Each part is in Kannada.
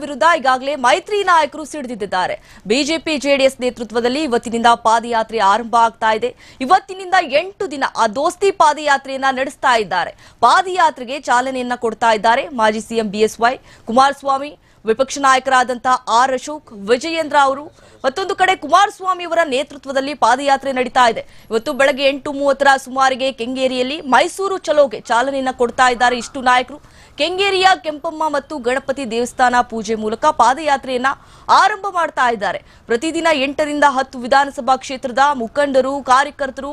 ವಿರುದ್ಧ ಈಗಾಗಲೇ ಮೈತ್ರಿ ನಾಯಕರು ಸಿಡಿದಿದ್ದಾರೆ. ಬಿಜೆಪಿ, ಜೆಡಿಎಸ್ ನೇತೃತ್ವದಲ್ಲಿ ಇವತ್ತಿನಿಂದ ಪಾದಯಾತ್ರೆ ಆರಂಭ ಆಗ್ತಾ ಇದೆ. ಇವತ್ತಿನಿಂದ ಎಂಟು ದಿನ ಆ ದೋಸ್ತಿ ಪಾದಯಾತ್ರೆಯನ್ನ ನಡೆಸ್ತಾ ಇದ್ದಾರೆ. ಪಾದಯಾತ್ರೆಗೆ ಚಾಲನೆಯನ್ನ ಕೊಡ್ತಾ ಇದ್ದಾರೆ ಮಾಜಿ ಸಿಎಂ ಬಿಎಸ್ವೈ ಕುಮಾರಸ್ವಾಮಿ. ವಿಪಕ್ಷ ನಾಯಕರಾದಂತಹ ಆರ್ ಅಶೋಕ್, ವಿಜಯೇಂದ್ರ ಅವರು ಮತ್ತೊಂದು ಕಡೆ ಕುಮಾರಸ್ವಾಮಿ ಅವರ ನೇತೃತ್ವದಲ್ಲಿ ಪಾದಯಾತ್ರೆ ನಡೀತಾ ಇದೆ. ಇವತ್ತು ಬೆಳಗ್ಗೆ ಎಂಟು ಮೂವತ್ತರ ಸುಮಾರಿಗೆ ಕೆಂಗೇರಿಯಲ್ಲಿ ಮೈಸೂರು ಚಲೋಗೆ ಚಾಲನೆಯನ್ನ ಕೊಡ್ತಾ ಇದ್ದಾರೆ ಇಷ್ಟು ನಾಯಕರು. ಕೆಂಗೇರಿಯ ಕೆಂಪಮ್ಮ ಮತ್ತು ಗಣಪತಿ ದೇವಸ್ಥಾನ ಪೂಜೆ ಮೂಲಕ ಪಾದಯಾತ್ರೆಯನ್ನ ಆರಂಭ ಮಾಡ್ತಾ ಇದ್ದಾರೆ. ಪ್ರತಿದಿನ ಎಂಟರಿಂದ ಹತ್ತು ವಿಧಾನಸಭಾ ಕ್ಷೇತ್ರದ ಮುಖಂಡರು, ಕಾರ್ಯಕರ್ತರು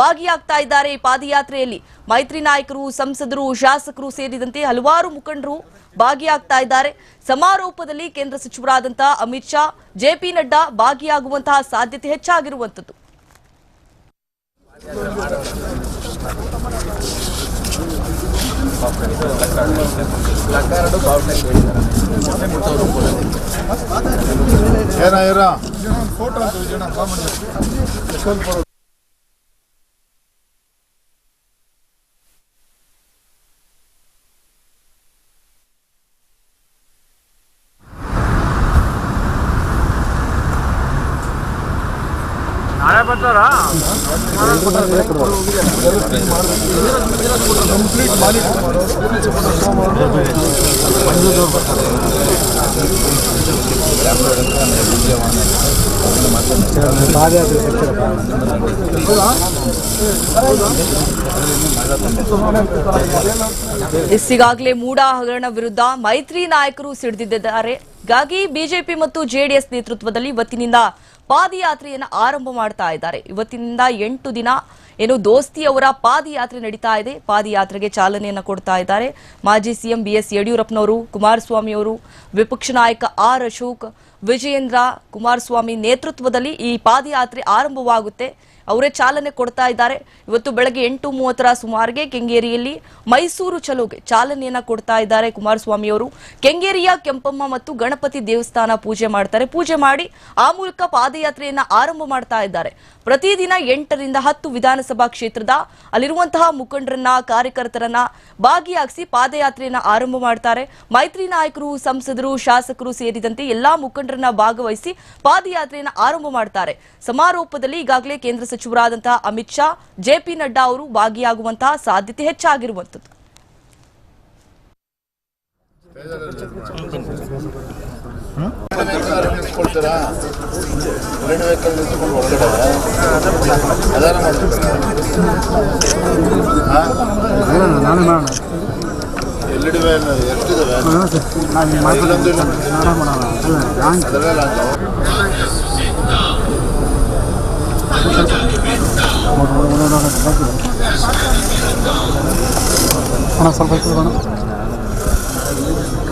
ಭಾಗಿಯಾಗ್ತಾ ಇದ್ದಾರೆ ಈ ಪಾದಯಾತ್ರೆಯಲ್ಲಿ. ಮೈತ್ರಿ ನಾಯಕರು, ಸಂಸದರು, ಶಾಸಕರು ಸೇರಿದಂತೆ ಹಲವಾರು ಮುಖಂಡರು ಭಾಗಿಯಾಗ್ತಾ ಇದ್ದಾರೆ. ಸಮಾರೋಪದಲ್ಲಿ ಕೇಂದ್ರ ಸಚಿವರಾದಂತಹ ಅಮಿತ್ ಶಾ ಜೆಪಿ ನಡ್ಡಾ ಭಾಗಿಯಾಗುವಂತಹ ಸಾಧ್ಯತೆ ಹೆಚ್ಚಾಗಿರುವಂತದ್ದು ಏನ ಇರ ನಾಳೆ ಈಗಾಗಲೇ ಮೂಡಾ ಹಗರಣ ವಿರುದ್ಧ ಮೈತ್ರಿ ನಾಯಕರು ಸಿಡಿದಿದ್ದಾರೆ. ಹೀಗಾಗಿ ಬಿಜೆಪಿ ಮತ್ತು ಜೆಡಿಎಸ್ ನೇತೃತ್ವದಲ್ಲಿ ಇವತ್ತಿನಿಂದ ಪಾದಯಾತ್ರೆಯನ್ನು ಆರಂಭ ಮಾಡ್ತಾ ಇದ್ದಾರೆ. ಇವತ್ತಿನಿಂದ ಎಂಟು ದಿನ ಏನು ದೋಸ್ತಿ ಅವರ ಪಾದಯಾತ್ರೆ ನಡೀತಾ ಇದೆ. ಪಾದಯಾತ್ರೆಗೆ ಚಾಲನೆಯನ್ನು ಕೊಡ್ತಾ ಇದ್ದಾರೆ. ಮಾಜಿ ಸಿಎಂ ಬಿಎಸ್ ಯಡಿಯೂರಪ್ಪನವರು, ಕುಮಾರಸ್ವಾಮಿ ಅವರು, ವಿಪಕ್ಷ ನಾಯಕ ಆರ್ ಅಶೋಕ್, ವಿಜಯೇಂದ್ರ ಕುಮಾರಸ್ವಾಮಿ ನೇತೃತ್ವದಲ್ಲಿ ಈ ಪಾದಯಾತ್ರೆ ಆರಂಭವಾಗುತ್ತೆ. ಅವರೇ ಚಾಲನೆ ಕೊಡ್ತಾ ಇದ್ದಾರೆ. ಇವತ್ತು ಬೆಳಗ್ಗೆ ಎಂಟು ಮೂವತ್ತರ ಸುಮಾರಿಗೆ ಕೆಂಗೇರಿಯಲ್ಲಿ ಮೈಸೂರು ಚಲೋಗೆ ಚಾಲನೆಯನ್ನ ಕೊಡ್ತಾ ಇದ್ದಾರೆ ಕುಮಾರಸ್ವಾಮಿ ಅವರು. ಕೆಂಗೇರಿಯ ಕೆಂಪಮ್ಮ ಮತ್ತು ಗಣಪತಿ ದೇವಸ್ಥಾನ ಪೂಜೆ ಮಾಡ್ತಾರೆ. ಪೂಜೆ ಮಾಡಿ ಆ ಮೂಲಕ ಪಾದಯಾತ್ರೆಯನ್ನ ಆರಂಭ ಮಾಡ್ತಾ ಇದ್ದಾರೆ. ಪ್ರತಿದಿನ ಎಂಟರಿಂದ ಹತ್ತು ವಿಧಾನಸಭಾ ಕ್ಷೇತ್ರದ ಅಲ್ಲಿರುವಂತಹ ಮುಖಂಡರನ್ನ, ಕಾರ್ಯಕರ್ತರನ್ನ ಭಾಗಿಯಾಗಿಸಿ ಪಾದಯಾತ್ರೆಯನ್ನ ಆರಂಭ ಮಾಡ್ತಾರೆ. ಮೈತ್ರಿ ನಾಯಕರು, ಸಂಸದರು, ಶಾಸಕರು ಸೇರಿದಂತೆ ಎಲ್ಲಾ ಮುಖಂಡರನ್ನ ಭಾಗವಹಿಸಿ ಪಾದಯಾತ್ರೆಯನ್ನ ಆರಂಭ ಮಾಡ್ತಾರೆ. ಸಮಾರೋಪದಲ್ಲಿ ಈಗಾಗಲೇ ಕೇಂದ್ರ ಸಚಿವರಾದಂತಹ ಅಮಿತ್ ಶಾ ಜೆಪಿ ನಡ್ಡಾ ಅವರು ಭಾಗಿಯಾಗುವಂತಹ ಸಾಧ್ಯತೆ ಹೆಚ್ಚಾಗಿರುವಂತದ್ದು ನಿಲ್ಸ್ಕೊಳ್ತೀರಾ ಅಣ್ಣ ಸ್ವಲ್ಪ ಇತ್ತು ಅಣ್ಣ